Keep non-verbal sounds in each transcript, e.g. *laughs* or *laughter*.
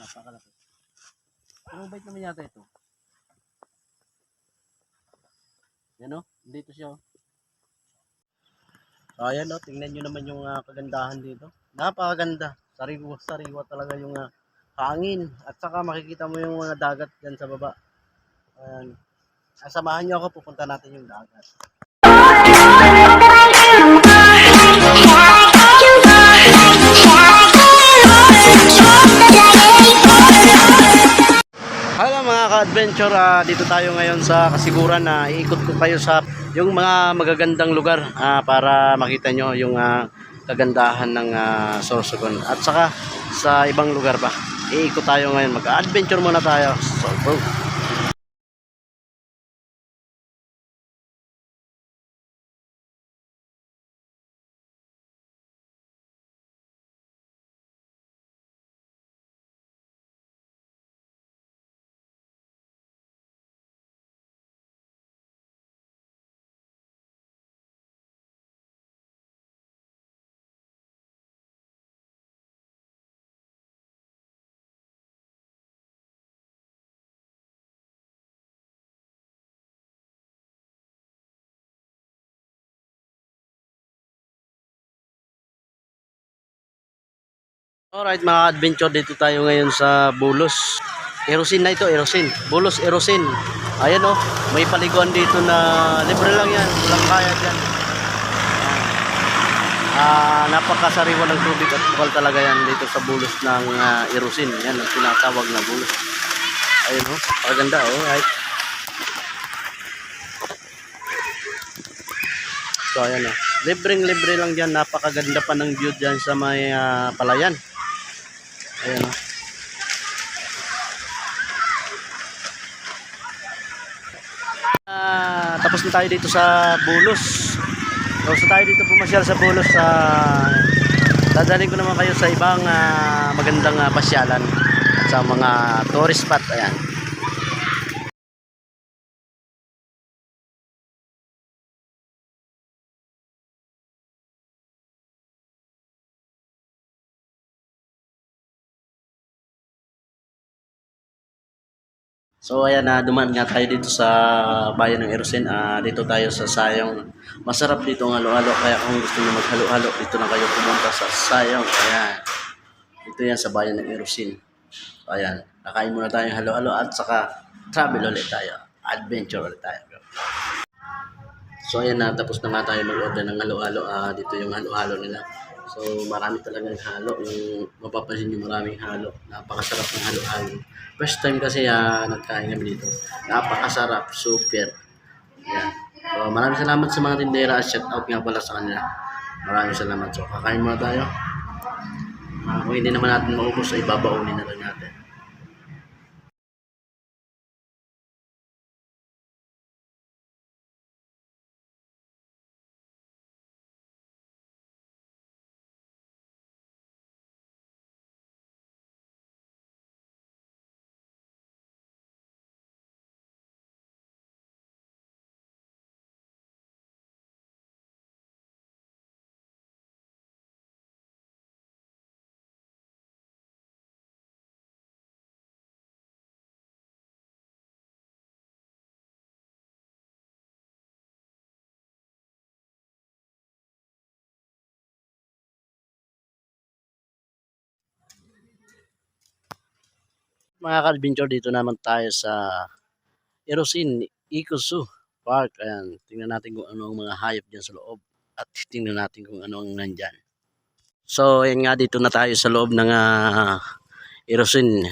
Napakalaki. Pero bait naman yata ito. Yan o, dito siya o. So ayan o, tingnan nyo naman yung ah, kagandahan dito. Napakaganda. Sariwa, sariwa talaga yung ah, hangin. At saka makikita mo yung mga dagat dyan sa baba. Ayan. Ah, Samahan nyo ako, pupunta natin yung dagat. Ka-adventure, ah, dito tayo ngayon sa Kasiguran na iikot ko kayo sa yung mga magagandang lugar ah, para makita nyo yung ah, kagandahan ng ah, Sorsogon at saka sa ibang lugar pa. Iikot tayo ngayon, mag-adventure muna tayo. So, go. Alright mga adventure dito tayo ngayon sa Bulos. Erosin na ito, Erosin. Bulos, Erosin. Ayan oh, may paliguan dito na libre lang yan. Walang kaya dyan. Ah, napakasariwa ng tubig at bukal talaga yan dito sa Bulos ng ah, Erosin. Yan ang tinatawag na Bulos. Ayun oh, paganda oh, right. So ayan oh. Libreng libre lang dyan. Napakaganda pa ng view dyan sa may ah, palayan. Ayan o. Ah, tapos na tayo dito sa Bulos. Tapos na tayo dito pumasyal sa Bulos sa dadalhin ko naman kayo sa ibang ah, magandang ah, pasyalan at sa mga tourist spot. Ayan. So ayan na dumaan nga tayo dito sa bayan ng Erosin. Ah, dito tayo sa Sayong. Masarap dito ang halo-halo kaya kung gusto niyo maghalo-halo dito na kayo pumunta sa Sayong. Ayan. Dito yan sa bayan ng Erosin. So, ayan. Nakain muna tayo ng halo-halo at saka travel ulit tayo. Adventure ulit tayo. So ayan na tapos na nga tayo mag-order ng halo-halo. Ah, dito yung halo-halo nila. So marami talagang halo. Yung mapapansin niyo maraming halo. Napakasarap ng halo-halo. First time kasi ah, nagkain kami dito. Napakasarap, super. Yan. So, maraming salamat sa mga tindera shout out nga pala sa kanila. Maraming salamat. So, kakain muna tayo. Ah, kung hindi naman natin maubos, ay babaunin na lang natin. Mga ka-adventure, dito naman tayo sa Erosin Ikusu Park. Ayan, tingnan natin kung ano ang mga hayop dyan sa loob. At tingnan natin kung ano ang nandyan. So, ayan nga, dito na tayo sa loob ng uh, Erosin.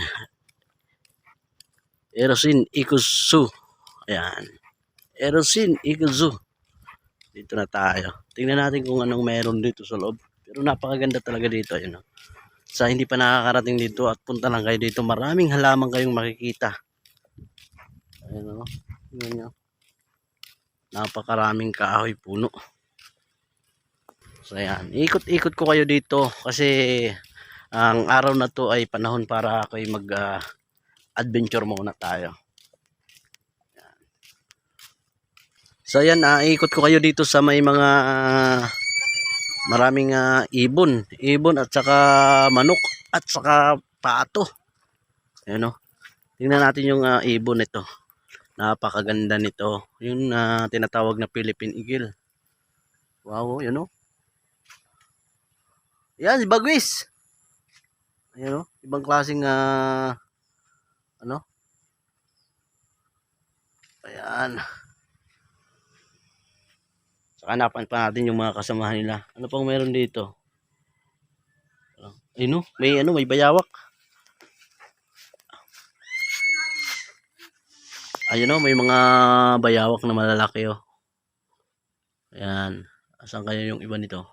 Erosin Ikusu. Ayan. Erosin Ikusu. Dito na tayo. Tingnan natin kung anong meron dito sa loob. Pero napakaganda talaga dito. Yun, sa hindi pa nakakarating dito at punta lang kayo dito maraming halaman kayong makikita. Ayun o nyo napakaraming kahoy puno. So ayan. Ikot-ikot ko kayo dito kasi ang araw na to ay panahon para kayo mag ah, adventure muna tayo. So ayan ah, ikot ko kayo dito sa may mga maraming ah, ibon ibon at saka manok at saka pato Ayan o. Tingnan natin yung ah, ibon nito. Napakaganda nito. Yung na tinatawag na Philippine Eagle. Wow, yun o. Yan, si Bagwis. Ayan o. Ibang klaseng ah, ano? Ayan. Hanapan pa natin yung mga kasamahan nila. Ano pang meron dito? Ayun o, may ano, may bayawak. Ayun o, may mga bayawak na malalaki o. Ayan. Asan kaya yung iba nito?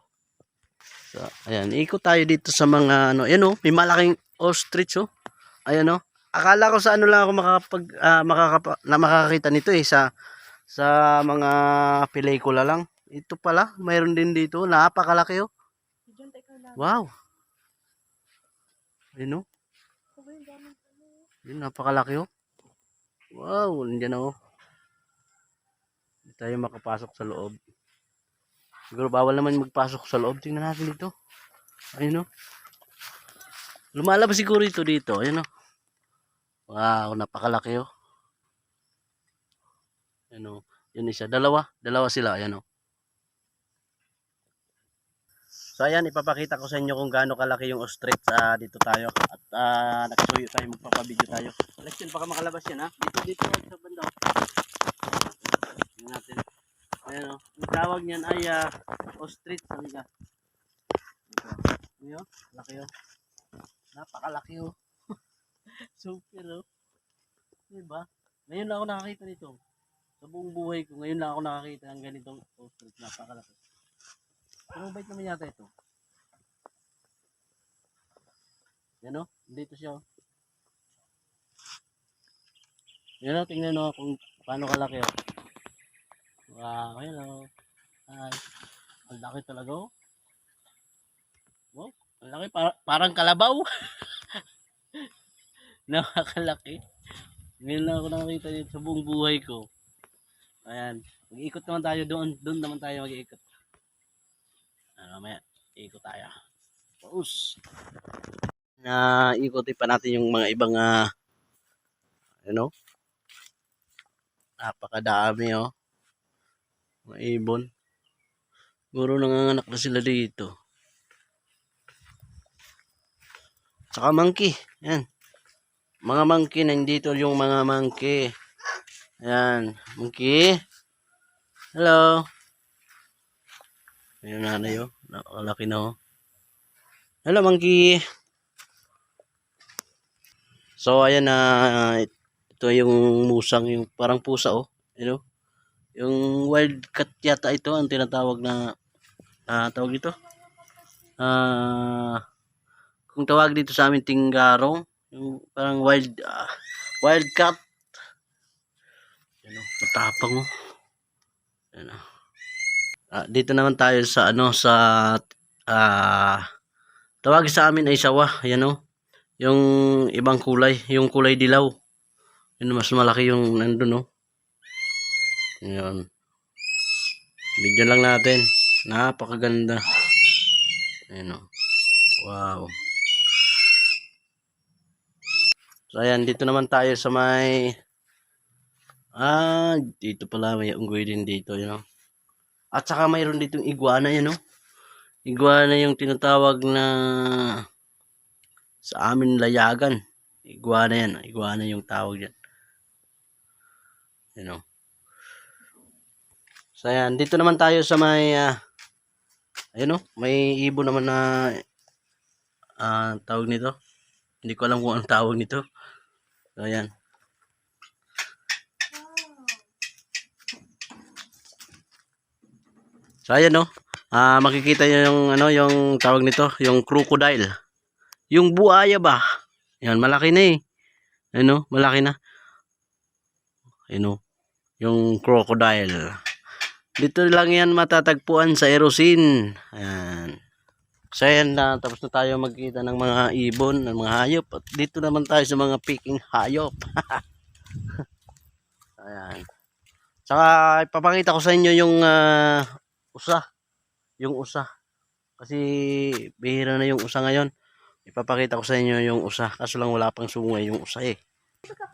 So, ayan, ikot tayo dito sa mga ano, ayan o, may malaking ostrich o. Ayan o. Akala ko sa ano lang ako makakapag ah, makakapa, na makakakita nito eh sa sa mga pelikula lang. Ito pala, mayroon din dito, napakalaki o. Wow. Ayun o. Yun, napakalaki oh. Wow, nandiyan na oh. Hindi tayo makapasok sa loob. Siguro bawal naman magpasok sa loob. Tingnan natin dito. Ayun oh. Lumalabas siguro ito dito. Ayun oh. Wow, napakalaki oh. Ayun oh. Yun isa. Dalawa. Dalawa sila. Ayan oh. So ayan, ipapakita ko sa inyo kung gaano kalaki yung ostrich ah, dito tayo. At uh, nakasuyo tayo, magpapabideo tayo. Alex, yun, baka makalabas yan ha. Dito, dito, sa banda. Tingnan natin. Ayan o. Ang tawag niyan ay ah, ostrich. Sabi ka. Ayan. Laki o. Napakalaki o. *laughs* Super o. Diba? Ngayon lang ako nakakita nito. Sa buong buhay ko, ngayon lang ako nakakita ng ganitong ostrich. Napakalaki. Pero bait naman yata ito. Yan o, dito siya o. Yan o, tingnan o kung paano kalaki o. Wow, hello. Hi. Ang laki talaga o. Wow, ang laki. Par- parang kalabaw. *laughs* Nakakalaki. Ngayon lang ako nakakita dito sa buong buhay ko. Ayan. Mag-iikot naman tayo doon. Doon naman tayo mag-iikot. Ano mamaya, ikot tayo. Paus. Na ikutin pa natin yung mga ibang uh, ano? Napakadami oh. Mga ibon. Siguro nanganganak na sila dito. Saka monkey. Yan. Mga monkey, nandito yung mga monkey. Ayan. Monkey. Hello. Ayun nanay oh. Nakalaki na oh. Hello monkey. So ayan na ito yung musang yung parang pusa oh. You know? Yung wild cat yata ito ang tinatawag na ah tawag dito. Ah kung tawag dito sa amin tinggarong, yung parang wild ah, wild cat. Ano, matapang oh. Ano. Ah, dito naman tayo sa ano sa ah tawag sa amin ay sawa, ayan oh. Yung ibang kulay, yung kulay dilaw. Yun mas malaki yung nandun oh. Ayan. Video lang natin. Napakaganda. Ayan oh. Wow. So ayan, dito naman tayo sa may Ah, dito pala may unggoy din dito, you know. At saka mayroon ditong iguana yan, no? Iguana yung tinatawag na sa amin layagan. Iguana yan. Iguana yung tawag yan. You know. So, ayan. Dito naman tayo sa may, uh, ayun, no? May ibon naman na, ah, tawag nito. Hindi ko alam kung anong tawag nito. So, ayan. So ayan no. Ah makikita niyo yung ano yung tawag nito, yung crocodile. Yung buaya ba? Yan malaki na eh. Ano, malaki na. Ano, yung crocodile. Dito lang yan matatagpuan sa Erosin. Ayan. So ayan na, tapos na tayo magkita ng mga ibon, ng mga hayop. At dito naman tayo sa mga picking hayop. *laughs* ayan. Saka ipapakita ko sa inyo yung ah, usa. Yung usa. Kasi bihira na yung usa ngayon. Ipapakita ko sa inyo yung usa. Kaso lang wala pang sungay yung usa eh.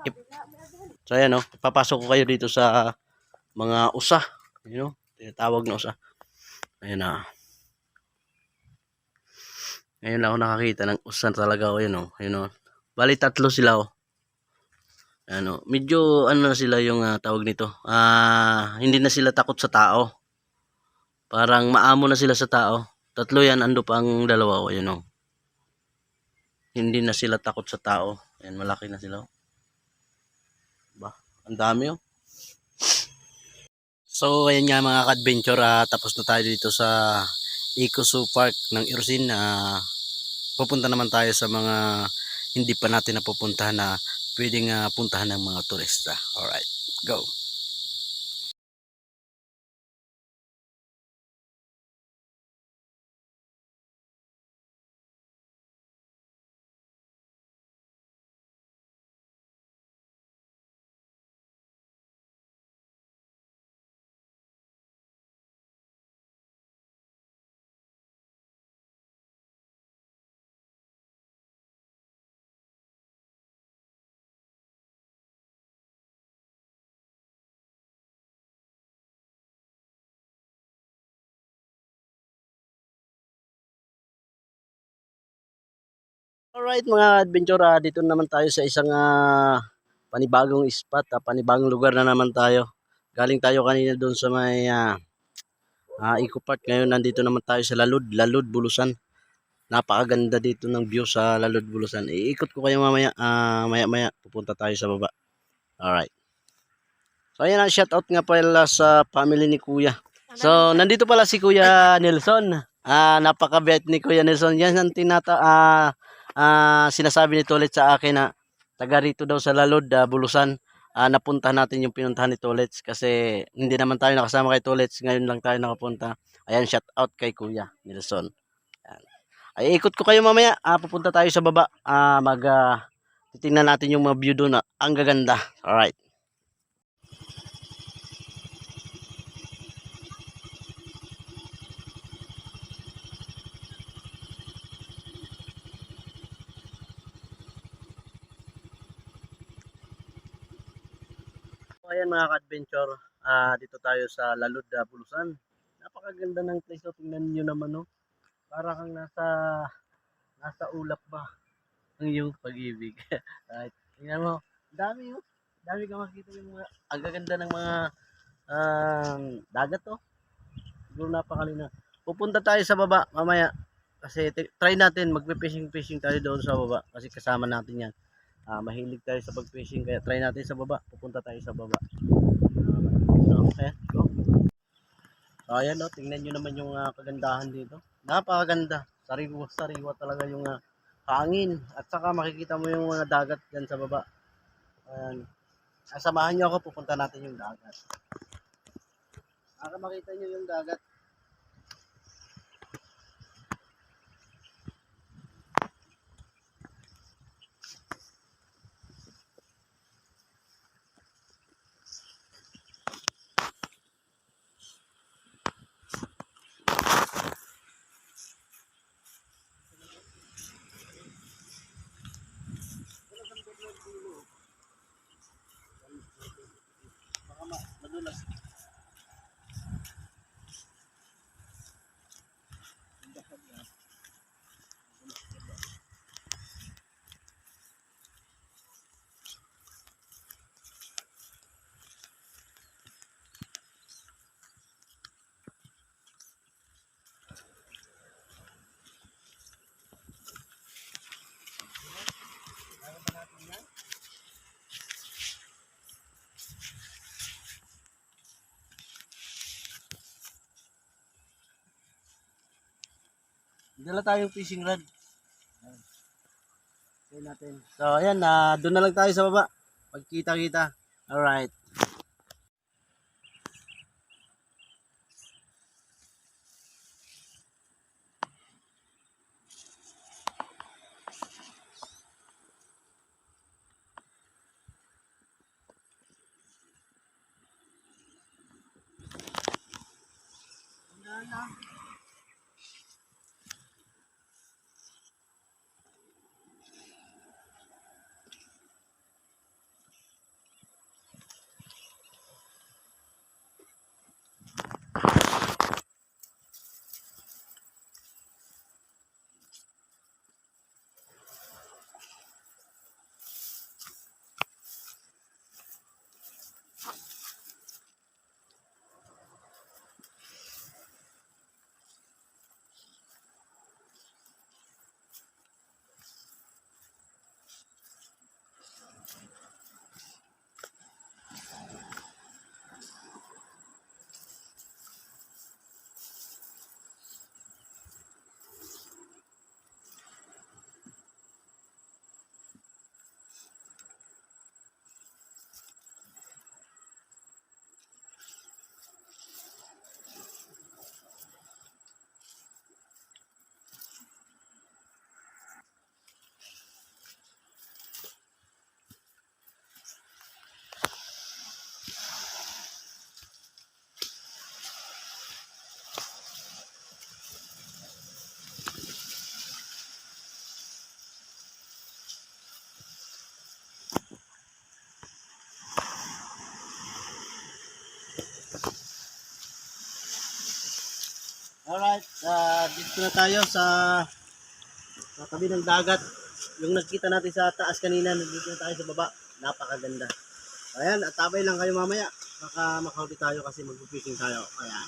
Ip- so ayan oh, papasok ko kayo dito sa mga usa. You know, tinatawag na usa. Ayan na. Ngayon lang ako nakakita ng usa talaga oh, yun oh. Yun oh. Bali tatlo sila oh. Ano, medyo ano na sila yung ah, tawag nito. Ah, hindi na sila takot sa tao. Parang maamo na sila sa tao. Tatlo yan, ando pa ang dalawa oh, yun oh. Hindi na sila takot sa tao. Ayan, malaki na sila oh. Ba, ang dami oh. So, ayan nga mga ka-adventure, ah, tapos na tayo dito sa Eco Zoo Park ng Irusin. Ah, pupunta naman tayo sa mga hindi pa natin napupuntahan na pwedeng ah, puntahan ng mga turista. Alright, go! Alright mga adventure, ah, dito naman tayo sa isang ah, panibagong spot, ah, panibagong lugar na naman tayo. Galing tayo kanina doon sa may ah, ah, Eco Park. Ngayon nandito naman tayo sa Lalud, Lalud Bulusan. Napakaganda dito ng view sa Lalud Bulusan. Iikot ko kayo mamaya, ah, maya maya pupunta tayo sa baba. Alright. So ayan ang shoutout nga pala sa family ni Kuya. So nandito pala si Kuya Nelson. Ah, napakabait ni Kuya Nelson. Yan ang tinata ah ah, sinasabi nito ulit sa akin na taga rito daw sa Lalod, ah, Bulusan. Ah, napunta natin yung pinuntahan ni Tolets kasi hindi naman tayo nakasama kay Tolets. Ngayon lang tayo nakapunta. Ayan, shout out kay Kuya Nelson. Ayan. Ay, ikot ko kayo mamaya. Ah, pupunta tayo sa baba. Ah, mag ah, titingnan natin yung mga view doon. Ah. Ang gaganda. Alright. Mga ka-adventure, ah, dito tayo sa Lalud, Bulusan. Napakaganda ng place. Oh. Tingnan nyo naman, no? Para kang nasa, nasa ulap ba? Ang iyong pag-ibig. *laughs* right. Tingnan mo. Dami, oh. Ang Dami ka makikita yung mga, ang gaganda ng mga um, dagat, oh. Siguro napakalina. Pupunta tayo sa baba mamaya. Kasi try natin, magpe-fishing-fishing tayo doon sa baba. Kasi kasama natin yan. Ah, mahilig tayo sa pag-fishing kaya try natin sa baba. Pupunta tayo sa baba. So, ayan, go. So, ayan, no, tingnan nyo naman yung ah, kagandahan dito. Napakaganda. Sariwa, sariwa talaga yung ah, hangin. At saka makikita mo yung mga dagat dyan sa baba. Ayan. Ah, Samahan nyo ako, pupunta natin yung dagat. Para makita nyo yung dagat. Honduras. Dala tayong fishing rod. Ayan. Natin. So, ayan, na doon na lang tayo sa baba. Pagkita-kita. Alright. Alright, uh, dito na tayo sa sa tabi ng dagat. Yung nagkita natin sa taas kanina, nandito na tayo sa baba. Napakaganda. Ayan, at tabay lang kayo mamaya. Baka makahuli tayo kasi mag-fishing tayo. Ayan.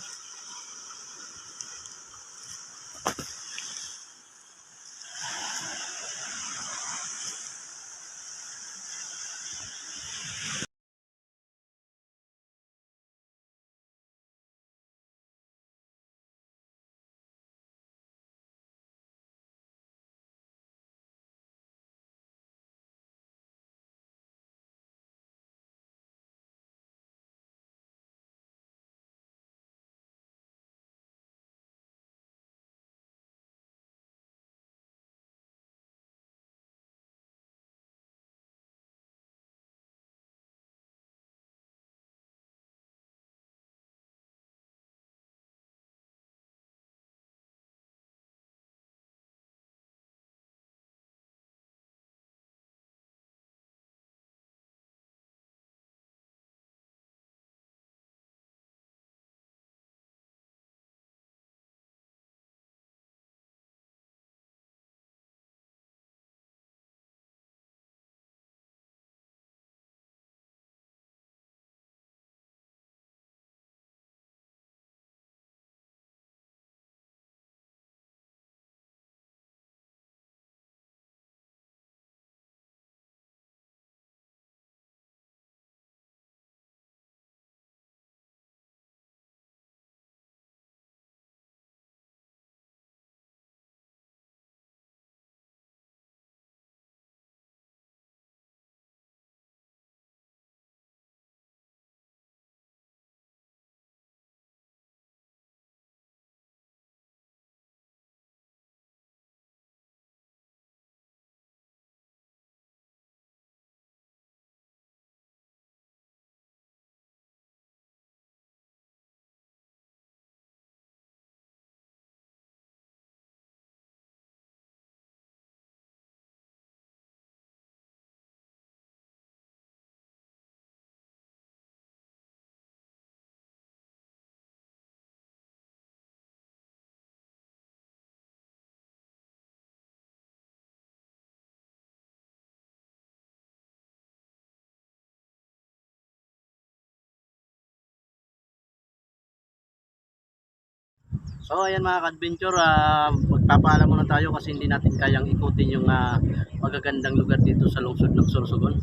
So ayan mga ka-adventure, ah, magpapaalam muna tayo kasi hindi natin kayang ikutin yung ah, magagandang lugar dito sa lungsod ng Sorsogon.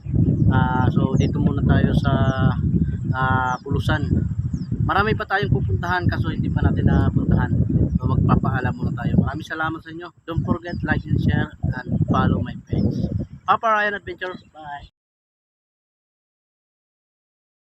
Ah, so dito muna tayo sa ah, Bulusan. Marami pa tayong pupuntahan kaso hindi pa natin napuntahan. So magpapaalam muna tayo. Maraming salamat sa inyo. Don't forget like and share and follow my page. Papa Ryan Adventure. Bye.